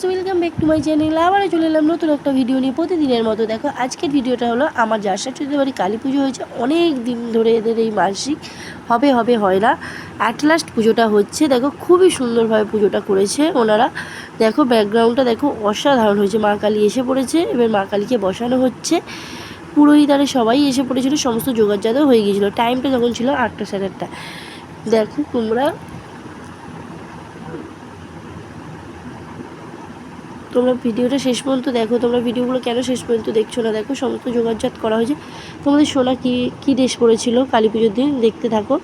Guys welcome back to my channel আবারও চলে এলাম নতুন একটা ভিডিও নিয়ে প্রতিদিনের মতো। দেখো, আজকের ভিডিওটা হলো আমার যার সাথে বাড়ি কালী পুজো হয়েছে। অনেক দিন ধরে এদের এই মাসিক হবে হবে, হয় না। অ্যাট লাস্ট পুজোটা হচ্ছে। দেখো, খুবই সুন্দরভাবে পুজোটা করেছে ওনারা। দেখো ব্যাকগ্রাউন্ডটা দেখো, অসাধারণ হয়েছে। মা কালী এসে পড়েছে, এবার মা কালীকে বসানো হচ্ছে। পুরোহিতারে সবাই এসে পড়েছিল, সমস্ত যোগাযোগও হয়ে গিয়েছিল। টাইমটা যখন ছিল আটটা সাড়ে আটটা। দেখো, তোমরা তোমরা ভিডিওটা শেষ পর্যন্ত দেখো। তোমরা ভিডিওগুলো কেন শেষ পর্যন্ত দেখছ না দেখো? সমস্ত যোগাযোগ করা হয়েছে। তোমাদের সোনা কী কী ড্রেস পরেছিল কালী পুজোর দিন? দেখতে থাকো।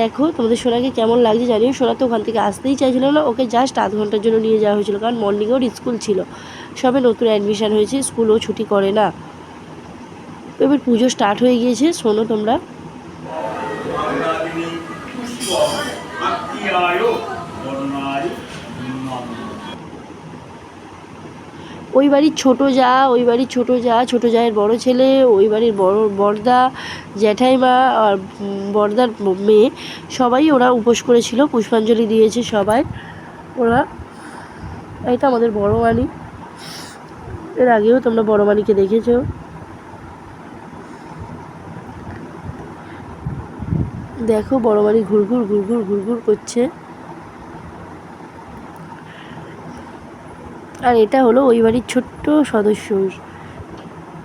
দেখো, তোমাদের সোনাকে কেমন লাগছে জানিও। সোনা তো ওখান থেকে আসতেই চাইছিল না। ওকে জাস্ট আধ ঘণ্টার জন্য নিয়ে যাওয়া হয়েছিল। কারণ মর্নিংয়ে ওর স্কুল ছিল। সবে নতুন অ্যাডমিশান হয়েছে। স্কুলও ছুটি করে না। এবার পুজো স্টার্ট হয়ে গিয়েছে। শোনো তোমরা। ওই বাড়ির ছোটো যা, ওই বাড়ির ছোটো যা, ছোটো জায়ের বড় ছেলে, ওই বাড়ির বড় বড়দা, জ্যাঠাইমা আর বড়দার মেয়ে, সবাই ওরা উপোস করেছিল, পুষ্পাঞ্জলি দিয়েছে সবাই। ওরা এটা আমাদের বড় মানি। এর আগেও তোমরা বড় মানিকে দেখেছ। দেখো বড় মানি ঘুরঘুর ঘুরঘুর ঘুরঘুর করছে। আর এটা হলো ওই বাড়ির ছোট্ট সদস্য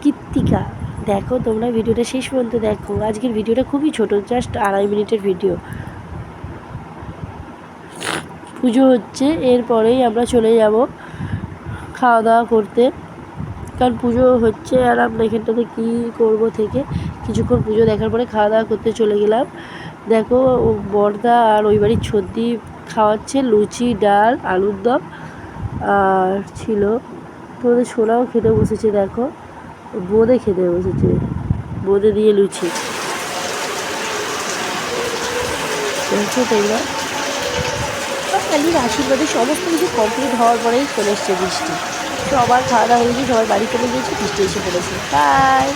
কৃত্তিকা দেখো তোমরা ভিডিওটা শেষ পর্যন্ত দেখো। আজকের ভিডিওটা খুবই ছোট জাস্ট আড়াই মিনিটের ভিডিও। পুজো হচ্ছে, এরপরেই আমরা চলে যাব খাওয়া দাওয়া করতে। কারণ পুজো হচ্ছে আর আমরা এখানটাতে কী করব থেকে কিছুক্ষণ পুজো দেখার পরে খাওয়া দাওয়া করতে চলে গেলাম। দেখো বর্দা আর ওই বাড়ির ছদ্দি খাওয়াচ্ছে, লুচি, ডাল, আলুর দম। আর ছিল। তোমাদের সোনাও খেতে বসেছে, দেখো। বোঁদে খেতে বসেছে। বোঁদে দিয়ে লুচি। দেখো তোমরা। কালির আশীর্বাদে সমস্ত কিছু কমপ্লিট হওয়ার পরেই চলে এসছে বৃষ্টি। সবার খাওয়া দাওয়া হয়ে গেছে সবাই বাড়ি চলে গিয়েছে, বৃষ্টি এসে পড়েছে। বাই